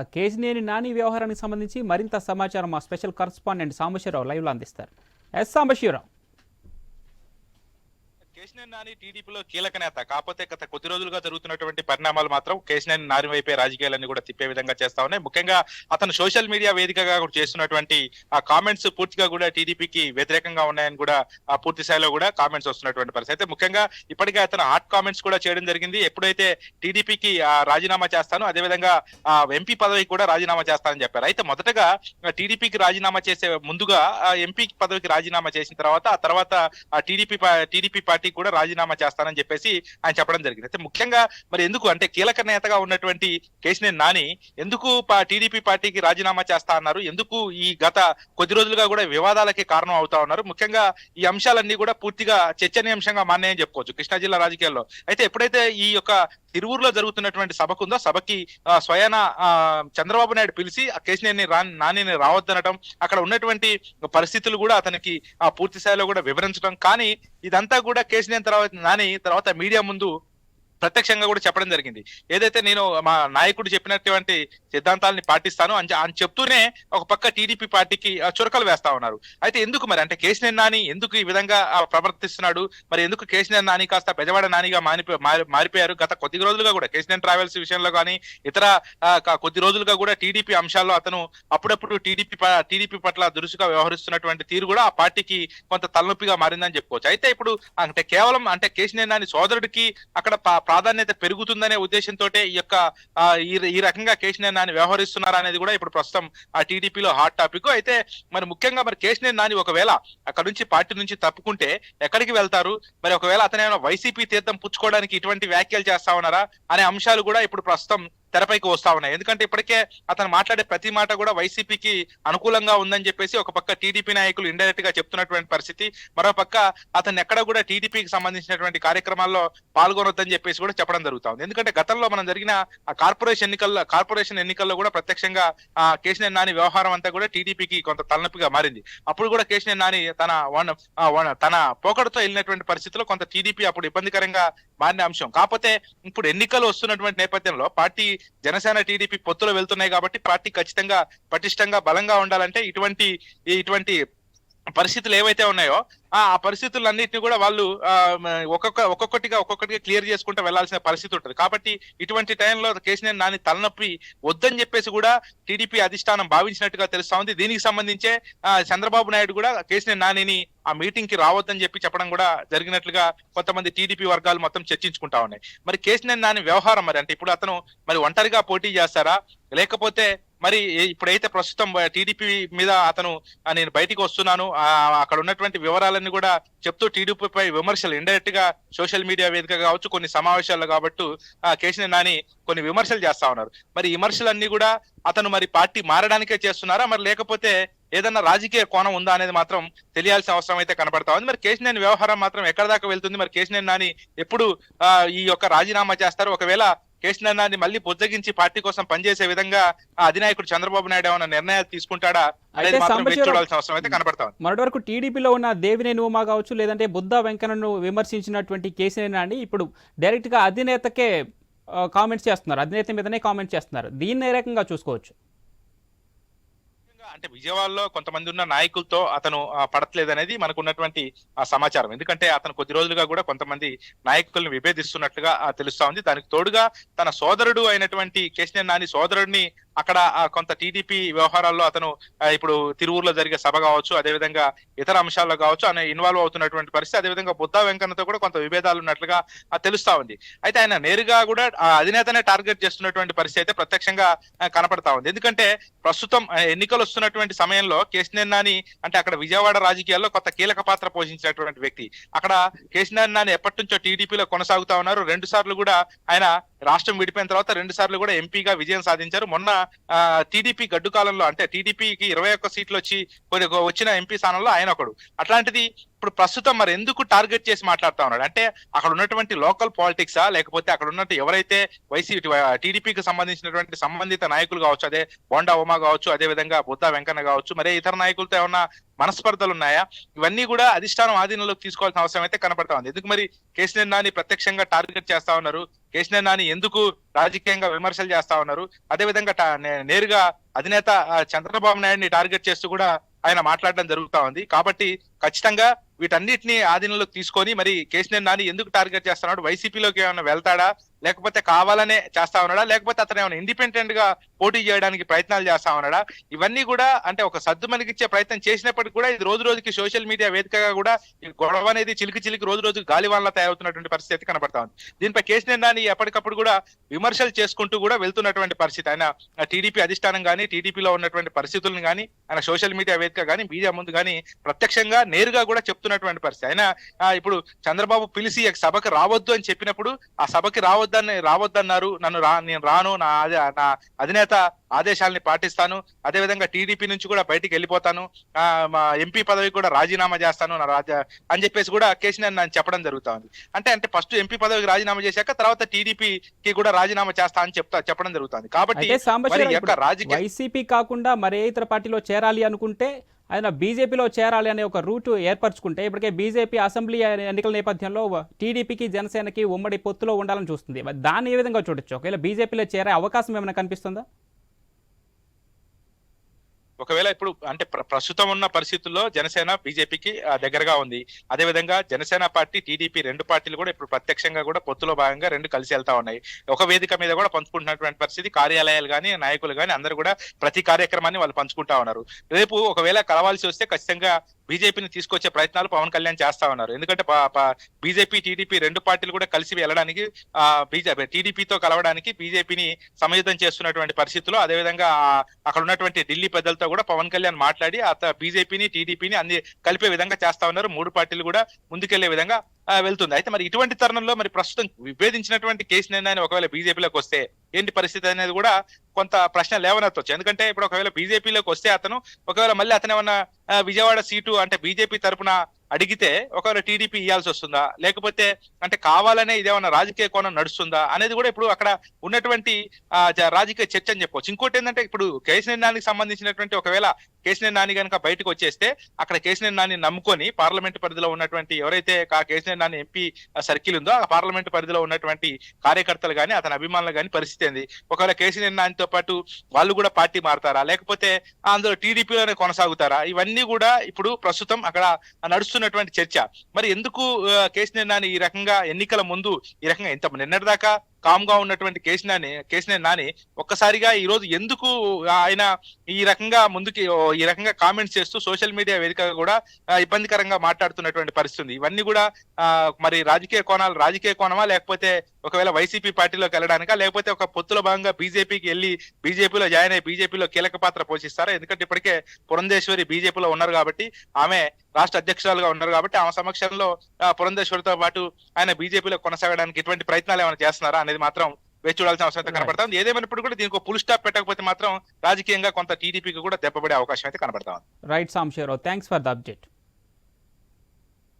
కేజీనేని నాని వ్యవహారానికి సంబంధించి మరింత సమాచారం మా స్పెషల్ కరస్పాండెంట్ సాంబశివరావు లైవ్లో అందిస్తారు. ఎస్ సాంబశివరావు. కేశినేని నాని టీడీపీలో కీలక నేత. కాకపోతే గత కొద్ది రోజులుగా జరుగుతున్నటువంటి పరిణామాలు మాత్రం కేశినేని నాని వైపే రాజకీయాలన్నీ కూడా తిప్పే విధంగా చేస్తా ఉన్నాయి. ముఖ్యంగా అతను సోషల్ మీడియా వేదికగా కూడా చేస్తున్నటువంటి ఆ కామెంట్స్ పూర్తిగా కూడా టీడీపీకి వ్యతిరేకంగా ఉన్నాయని కూడా ఆ పూర్తి స్థాయిలో కూడా కామెంట్స్ వస్తున్నటువంటి పరిస్థితి. అయితే ముఖ్యంగా ఇప్పటికే అతను హాట్ కామెంట్స్ కూడా చేయడం జరిగింది. ఎప్పుడైతే టీడీపీకి రాజీనామా చేస్తాను అదేవిధంగా ఆ ఎంపీ పదవికి కూడా రాజీనామా చేస్తానని చెప్పారు. అయితే మొదటగా టీడీపీకి రాజీనామా చేసే ముందుగా ఎంపీ పదవికి రాజీనామా చేసిన తర్వాత ఆ తర్వాత టీడీపీ టీడీపీ పార్టీ కూడా రాజీనామా చేస్తానని చెప్పేసి ఆయన చెప్పడం జరిగింది. అయితే ముఖ్యంగా మరి ఎందుకు అంటే కీలక నేతగా ఉన్నటువంటి కేసినేని నాని ఎందుకు టీడీపీ పార్టీకి రాజీనామా చేస్తా అన్నారు? ఎందుకు ఈ గత కొద్ది రోజులుగా కూడా వివాదాలకి కారణం అవుతా ఉన్నారు? ముఖ్యంగా ఈ అంశాలన్నీ కూడా పూర్తిగా చర్చనీయాంశంగా మాన్నాయని చెప్పుకోవచ్చు కృష్ణా జిల్లా రాజకీయాల్లో. అయితే ఎప్పుడైతే ఈ యొక్క తిరువురులో జరుగుతున్నటువంటి సభకు ఉందో సభకి స్వయాన చంద్రబాబు నాయుడు పిలిచి ఆ కేసినేని రా నానిని రావద్దనటం అక్కడ ఉన్నటువంటి పరిస్థితులు కూడా అతనికి ఆ పూర్తి స్థాయిలో కూడా వివరించడం కానీ ఇదంతా కూడా కేసినేని తర్వాత నాని తర్వాత మీడియా ముందు ప్రత్యక్షంగా కూడా చెప్పడం జరిగింది. ఏదైతే నేను మా నాయకుడు చెప్పినటువంటి సిద్ధాంతాలని పాటిస్తాను అని అని చెప్తూనే ఒక పక్క టీడీపీ పార్టీకి చురకలు వేస్తా ఉన్నారు. అయితే ఎందుకు మరి? అంటే కేసినేని నాని ఎందుకు ఈ విధంగా ప్రవర్తిస్తున్నాడు? మరి ఎందుకు కేసీఆర్ నాని కాస్త బెజవాడ నానిగా మారిపో మారిపోయారు? గత కొద్ది రోజులుగా కూడా కేసీఆర్ ట్రావెల్స్ విషయంలో కానీ ఇతర ఆ, కొద్ది రోజులుగా కూడా టీడీపీ అంశాల్లో అతను అప్పుడప్పుడు టీడీపీ టీడీపీ పట్ల దురుసుగా వ్యవహరిస్తున్నటువంటి తీరు కూడా ఆ పార్టీకి కొంత తలనొప్పిగా మారిందని చెప్పుకోవచ్చు. అయితే ఇప్పుడు అంటే కేవలం అంటే కేసినేని నాని సోదరుడికి అక్కడ ప్రాధాన్యత పెరుగుతుందనే ఉద్దేశంతో ఈ యొక్క ఈ రకంగా కేశినేని నాని వ్యవహరిస్తున్నారా అనేది కూడా ఇప్పుడు ప్రస్తుతం ఆ టీడీపీలో హాట్ టాపిక్. అయితే మరి ముఖ్యంగా మరి కేశినేని నాని ఒకవేళ అక్కడ నుంచి పార్టీ నుంచి తప్పుకుంటే ఎక్కడికి వెళ్తారు? మరి ఒకవేళ అతను ఏమైనా వైసీపీ తీర్థం పుచ్చుకోవడానికి ఇటువంటి వ్యాఖ్యలు చేస్తా ఉన్నారా? అనే అంశాలు కూడా ఇప్పుడు ప్రస్తుతం తెరపైకి వస్తా ఉన్నాయి. ఎందుకంటే ఇప్పటికే అతను మాట్లాడే ప్రతి మాట కూడా వైసీపీకి అనుకూలంగా ఉందని చెప్పేసి ఒక పక్క టీడీపీ నాయకులు ఇండైరెక్ట్గా చెప్తున్నటువంటి పరిస్థితి మరో పక్క అతను ఎక్కడ కూడా టీడీపీకి సంబంధించినటువంటి కార్యక్రమాల్లో పాల్గొనొద్దని చెప్పేసి కూడా చెప్పడం జరుగుతుంది ఎందుకంటే గతంలో మనం జరిగిన ఆ కార్పొరేషన్ ఎన్నికల్లో కార్పొరేషన్ ఎన్నికల్లో కూడా ప్రత్యక్షంగా ఆ కేశినేని నాని వ్యవహారం అంతా కూడా టీడీపీకి కొంత తలనొప్పిగా మారింది. అప్పుడు కూడా కేశినేని నాని తన వన- ఆ వన- తన పోకడతో వెళ్ళినటువంటి పరిస్థితిలో కొంత టీడీపీ అప్పుడు ఇబ్బందికరంగా మారిన అంశం. కాకపోతే ఇప్పుడు ఎన్నికలు వస్తున్నటువంటి నేపథ్యంలో పార్టీ జనసేన టీడీపీ పొత్తులు వెళ్తున్నాయి కాబట్టి పార్టీ ఖచ్చితంగా పటిష్టంగా బలంగా ఉండాలంటే ఇటువంటి ఈ- ఇటువంటి పరిస్థితులు ఏవైతే ఉన్నాయో ఆ పరిస్థితులన్నింటినీ కూడా వాళ్ళు ఒక్కొక్క ఒక్కొక్కటిగా ఒక్కొక్కటిగా క్లియర్ చేసుకుంటూ వెళ్ళాల్సిన పరిస్థితి ఉంటుంది. కాబట్టి ఇటువంటి టైంలో కేసీఆర్ నాని తలనొప్పి వద్దని చెప్పేసి కూడా టీడీపీ అధిష్టానం భావించినట్టుగా తెలుస్తా ఉంది. దీనికి సంబంధించే చంద్రబాబు నాయుడు కూడా కేసీఆర్ నానిని ఆ మీటింగ్కి రావద్దని చెప్పి చెప్పడం కూడా జరిగినట్లుగా కొంతమంది టీడీపీ వర్గాలు మొత్తం చర్చించుకుంటా ఉన్నాయి. మరి కేసీఆర్ నాని వ్యవహారం మరి అంటే ఇప్పుడు అతను మరి ఒంటరిగా పోటీ చేస్తారా? లేకపోతే మరి ఇప్పుడైతే ప్రస్తుతం టీడీపీ మీద అతను నేను బయటికి వస్తున్నాను అక్కడ ఉన్నటువంటి వివరాలన్నీ కూడా చెప్తూ టీడీపీపై విమర్శలు ఇండైరెక్ట్గా సోషల్ మీడియా వేదిక కావచ్చు కొన్ని సమావేశాల్లో కాబట్టి కేసీఆర్ నాని కొన్ని విమర్శలు చేస్తా ఉన్నారు. మరి విమర్శలన్నీ కూడా అతను మరి పార్టీ మారడానికే చేస్తున్నారా? మరి లేకపోతే ఏదన్నా రాజకీయ కోణం ఉందా అనేది మాత్రం తెలియాల్సిన అవసరం అయితే కనబడతా ఉంది. మరి కేసీనేని వ్యవహారం మాత్రం ఎక్కడ దాకా వెళ్తుంది? మరి కేసీనేని నాని ఎప్పుడు ఈ యొక్క రాజీనామా చేస్తారు? ఒకవేళ కేసీఆర్ మళ్ళీ బుజ్జగించి పార్టీ కోసం పనిచేసే విధంగా ఆ అధినాయకుడు చంద్రబాబు నాయుడు ఏమైనా నిర్ణయాలు తీసుకుంటాడా అనేది మాత్రం చూడాల్సిన అవసరం అయితే కనపడతా ఉంది. మొన్నటి వరకు టీడీపీలో ఉన్న దేవినేని ఉమా కావచ్చు లేదంటే బుద్ధ వెంకన్నను విమర్శించినటువంటి కేసీఆర్ నాని ఇప్పుడు డైరెక్ట్గా అధినేతకే కామెంట్స్ చేస్తున్నారు. అధినేత మీదనే కామెంట్ చేస్తున్నారు. దీన్ని ఏ రకంగా చూసుకోవచ్చు? అంటే విజయవాడలో కొంతమంది ఉన్న నాయకులతో అతను పడట్లేదు అనేది మనకు ఉన్నటువంటి సమాచారం. ఎందుకంటే అతను కొద్ది రోజులుగా కూడా కొంతమంది నాయకులను విభేదిస్తున్నట్లుగా తెలుస్తా ఉంది. దానికి తోడుగా తన సోదరుడు అయినటువంటి కేశినేని నాని సోదరుడిని అక్కడ కొంత టీడీపీ వ్యవహారాల్లో అతను ఇప్పుడు తిరువురులో జరిగే సభ కావచ్చు అదేవిధంగా ఇతర అంశాల్లో కావచ్చు ఆయన ఇన్వాల్వ్ అవుతున్నటువంటి పరిస్థితి అదేవిధంగా బుద్ధా వెంకన్నతో కూడా కొంత విభేదాలు ఉన్నట్లుగా తెలుస్తా ఉంది. అయితే ఆయన నేరుగా కూడా ఆ అధినేతనే టార్గెట్ చేస్తున్నటువంటి పరిస్థితి అయితే ప్రత్యక్షంగా కనపడతా ఉంది. ఎందుకంటే ప్రస్తుతం ఎన్నికలు వస్తున్నటువంటి సమయంలో కేసీఆర్ నాని అంటే అక్కడ విజయవాడ రాజకీయాల్లో కొత్త కీలక పాత్ర పోషించినటువంటి వ్యక్తి. అక్కడ కేసీఆర్ నాని ఎప్పటి నుంచో టీడీపీలో కొనసాగుతా ఉన్నారు. రెండు సార్లు కూడా ఆయన రాష్ట్రం విడిపోయిన తర్వాత రెండు సార్లు కూడా ఎంపీగా విజయం సాధించారు. మొన్న టీడీపీ గడ్డు కాలంలో అంటే టీడీపీకి ఇరవై ఒక్క సీట్లు వచ్చి కొన్ని వచ్చిన ఎంపీ స్థానంలో ఆయన ఒకడు. అట్లాంటిది ఇప్పుడు ప్రస్తుతం మరి ఎందుకు టార్గెట్ చేసి మాట్లాడుతా ఉన్నాడు? అంటే అక్కడ ఉన్నటువంటి లోకల్ పాలిటిక్సా లేకపోతే అక్కడ ఉన్నట్టు ఎవరైతే వైసీ టీడీపీకి సంబంధించినటువంటి సంబంధిత నాయకులు కావచ్చు అదే బోండా ఉమా కావచ్చు అదే విధంగా బుద్ధా వెంకన్న కావచ్చు మరి ఇతర నాయకులతో ఏమన్నా మనస్పర్ధలు ఉన్నాయా? ఇవన్నీ కూడా అధిష్టానం ఆధీనంలోకి తీసుకోవాల్సిన అవసరం అయితే కనపడతా ఉంది. ఎందుకు మరి కేసీఆర్ నాని ప్రత్యక్షంగా టార్గెట్ చేస్తా ఉన్నారు? కేసీఆర్ నాని ఎందుకు రాజకీయంగా విమర్శలు చేస్తా ఉన్నారు? అదే విధంగా నేరుగా అధినేత చంద్రబాబు నాయుడిని టార్గెట్ చేస్తూ కూడా ఆయన మాట్లాడడం జరుగుతా ఉంది. కాబట్టి ఖచ్చితంగా వీటన్నిటిని ఆధీనంలోకి తీసుకొని మరి కేసీఆర్ నాని ఎందుకు టార్గెట్ చేస్తున్నాడు? వైసీపీలోకి ఏమైనా వెళ్తాడా? లేకపోతే కావాలనే చేస్తా ఉన్నాడా? లేకపోతే అతను ఏమైనా ఇండిపెండెంట్గా పోటీ చేయడానికి ప్రయత్నాలు చేస్తా ఉన్నాడా? ఇవన్నీ కూడా అంటే ఒక సర్దు మనకిచ్చే ప్రయత్నం చేసినప్పటికీ కూడా ఇది రోజు రోజుకి సోషల్ మీడియా వేదికగా కూడా ఈ గొడవ అనేది చిలికి చిలికి రోజు రోజుకి గాలివాన్లా తయారవుతున్నటువంటి పరిస్థితి కనబడతా ఉంది. దీనిపై కేసీఆర్ నాని ఎప్పటికప్పుడు కూడా విమర్శలు చేసుకుంటూ కూడా వెళ్తున్నటువంటి పరిస్థితి. ఆయన టీడీపీ అధిష్టానం కానీ టీడీపీలో ఉన్నటువంటి పరిస్థితులను కానీ ఆయన సోషల్ మీడియా వేదిక కానీ మీడియా ముందు కానీ ప్రత్యక్షంగా నేరుగా కూడా చెప్తున్నటువంటి పరిస్థితి. ఆయన ఇప్పుడు చంద్రబాబు పిలిచి "ఈ సభకి రావద్దు అని చెప్పినప్పుడు ఆ సభకి రావద్దని రావద్దన్నారు నన్ను రా నేను రాను నా నా అధినేత ఆదేశాలని పాటిస్తాను అదే విధంగా టీడీపీ నుంచి కూడా బయటికి వెళ్ళిపోతాను మా ఎంపీ పదవి కూడా రాజీనామా చేస్తాను నా రాజా అని చెప్పేసి కూడా కేసీఆర్ నన్ను చెప్పడం జరుగుతా ఉంది అంటే అంటే ఫస్ట్ ఎంపీ పదవికి రాజీనామా చేశాక తర్వాత టీడీపీకి కూడా రాజీనామా చేస్తా అని చెప్తా చెప్పడం జరుగుతుంది. కాబట్టి వైసీపీ కాకుండా మరే ఇతర పార్టీలో చేరాలి అనుకుంటే ఆయన బీజేపీలో చేరాలి అనే ఒక రూట్ ఏర్పరచుకుంటే ఇప్పటికే బీజేపీ అసెంబ్లీ ఎన్నికల నేపథ్యంలో టీడీపీకి జనసేనకి ఉమ్మడి పొత్తులో ఉండాలని చూస్తుంది. దాన్ని ఏ విధంగా చూడొచ్చు? ఒకవేళ బీజేపీలో చేరే అవకాశం ఏమైనా కనిపిస్తుందా? ఒకవేళ ఇప్పుడు అంటే ప్ర- ప్రస్తుతం ఉన్న పరిస్థితుల్లో జనసేన బీజేపీకి దగ్గరగా ఉంది. అదే విధంగా జనసేన పార్టీ టీడీపీ రెండు పార్టీలు కూడా ఇప్పుడు ప్రత్యక్షంగా కూడా పొత్తులో భాగంగా రెండు కలిసి వెళ్తా ఉన్నాయి. ఒక వేదిక మీద కూడా పంచుకుంటున్నటువంటి పరిస్థితి కార్యాలయాలు కానీ నాయకులు కానీ అందరూ కూడా ప్రతి కార్యక్రమాన్ని వాళ్ళు పంచుకుంటా ఉన్నారు. రేపు ఒకవేళ కలవాల్సి వస్తే ఖచ్చితంగా బీజేపీని తీసుకొచ్చే ప్రయత్నాలు పవన్ కళ్యాణ్ చేస్తా ఉన్నారు. ఎందుకంటే బీజేపీ టీడీపీ రెండు పార్టీలు కూడా కలిసి వెళ్ళడానికి ఆ బీజేపీ టీడీపీతో కలవడానికి బీజేపీని సమయుద్ధం చేస్తున్నటువంటి పరిస్థితుల్లో అదేవిధంగా విధంగా అక్కడ ఉన్నటువంటి ఢిల్లీ పెద్దలతో కూడా పవన్ కళ్యాణ్ మాట్లాడి ఆ బీజేపీని టీడీపీని అన్ని కలిపే విధంగా చేస్తా ఉన్నారు. మూడు పార్టీలు కూడా ముందుకెళ్ళే విధంగా వెళ్తుంది. అయితే మరి ఇటువంటి తరుణంలో మరి ప్రస్తుతం విభేదించినటువంటి కేసు నిర్ణయాన్ని ఒకవేళ బీజేపీలోకి వస్తే ఏంటి పరిస్థితి అనేది కూడా కొంత ప్రశ్న లేవనెత్తవచ్చు ఎందుకంటే ఇప్పుడు ఒకవేళ బీజేపీలోకి వస్తే అతను ఒకవేళ మళ్ళీ అతను ఏమన్నా విజయవాడ సీటు అంటే బీజేపీ తరపున అడిగితే ఒకవేళ టీడీపీ ఇవ్వాల్సి వస్తుందా? లేకపోతే అంటే కావాలనే ఇదేమన్నా రాజకీయ కోణం నడుస్తుందా? అనేది కూడా ఇప్పుడు అక్కడ ఉన్నటువంటి రాజకీయ చర్చ అని చెప్పవచ్చు. ఇంకోటి ఏంటంటే ఇప్పుడు కేసు నిర్ణయానికి సంబంధించినటువంటి ఒకవేళ కేసీఆర్ నాని కనుక బయటకు వచ్చేస్తే అక్కడ కేసీఆర్ నాని నమ్ముకొని పార్లమెంట్ పరిధిలో ఉన్నటువంటి ఎవరైతే ఆ కేసీఆర్ నాని ఎంపీ సర్కిల్ ఉందో ఆ పార్లమెంట్ పరిధిలో ఉన్నటువంటి కార్యకర్తలు కానీ అతని అభిమానులు కానీ పరిస్థితి ఏంది? ఒకవేళ కేసీఆర్ నానితో పాటు వాళ్ళు కూడా పార్టీ మారుతారా? లేకపోతే అందులో టీడీపీలోనే కొనసాగుతారా? ఇవన్నీ కూడా ఇప్పుడు ప్రస్తుతం అక్కడ నడుస్తున్నటువంటి చర్చ. మరి ఎందుకు ఆ, కేసీఆర్ నాని ఈ రకంగా ఎన్నికల ముందు ఈ రకంగా ఇంత నిన్నటిదాకా కామ్గా ఉన్నటువంటి కేసీనాని కేసీఆర్ నాని ఒక్కసారిగా ఈ రోజు ఎందుకు ఆయన ఈ రకంగా ముందుకి ఓ, ఈ రకంగా కామెంట్స్ చేస్తూ సోషల్ మీడియా వేదిక కూడా ఇబ్బందికరంగా మాట్లాడుతున్నటువంటి పరిస్థితి ఇవన్నీ కూడా మరి రాజకీయ కోణాలు రాజకీయ కోణమా లేకపోతే ఒకవేళ వైసీపీ పార్టీలోకి వెళ్ళడానికా? లేకపోతే ఒక పొత్తులో భాగంగా బీజేపీకి వెళ్ళి బీజేపీలో జాయిన్ అయ్యి బీజేపీలో కీలక పాత్ర పోషిస్తారా? ఎందుకంటే ఇప్పటికే పురంధేశ్వరి బీజేపీలో ఉన్నారు కాబట్టి ఆమె రాష్ట్ర అధ్యక్షురాలుగా ఉన్నారు కాబట్టి ఆమె సమక్షంలో పురంధేశ్వరితో పాటు ఆయన బీజేపీలో కొనసాగడానికి ఎటువంటి ప్రయత్నాలు ఏమైనా చేస్తున్నారా అనేది మాత్రం వేచి చూడాల్సిన అవసరం అయితే Right. ఏదేమైనప్పుడు కూడా దీనికి ఫుల్ స్టాప్ పెట్టకపోతే మాత్రం రాజకీయంగా కొంత టీడీపీకి కూడా దెబ్బపడే అవకాశం అయితే కనబడతాం ఉంది. Right Sambasivarao thanks for the update